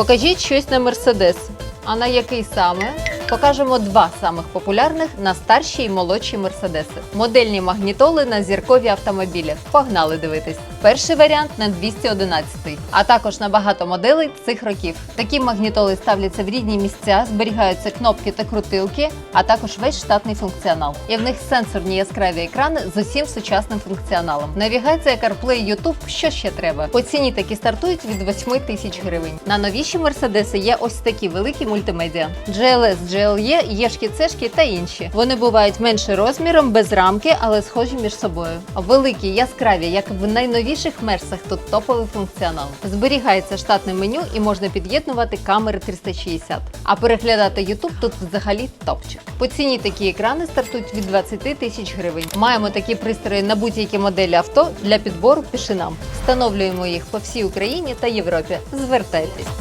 Покажіть щось на Мерседес. А на який саме? Покажемо два самих популярних на старші і молодші мерседеси. Модельні магнітоли на зіркові автомобілі. Погнали дивитись. Перший варіант на 211, а також на багато моделей цих років. Такі магнітоли ставляться в рідні місця, зберігаються кнопки та крутилки, а також весь штатний функціонал. І в них сенсорні яскраві екрани з усім сучасним функціоналом. Навігація CarPlay, YouTube, що ще треба. По ціні такі стартують від 8 тисяч гривень. На новіші мерседеси є ось такі великі мультимедіа: GLS, GLE, Єшки, Цешки та інші. Вони бувають менше розміром, без рамки, але схожі між собою. Великі, яскраві, як в найновіших мерсах, тут топовий функціонал. Зберігається штатне меню і можна під'єднувати камери 360. А переглядати YouTube тут взагалі топчик. По ціні такі екрани стартують від 20 тисяч гривень. Маємо такі пристрої на будь-які моделі авто для підбору пішинам. Встановлюємо їх по всій Україні та Європі. Звертайтесь.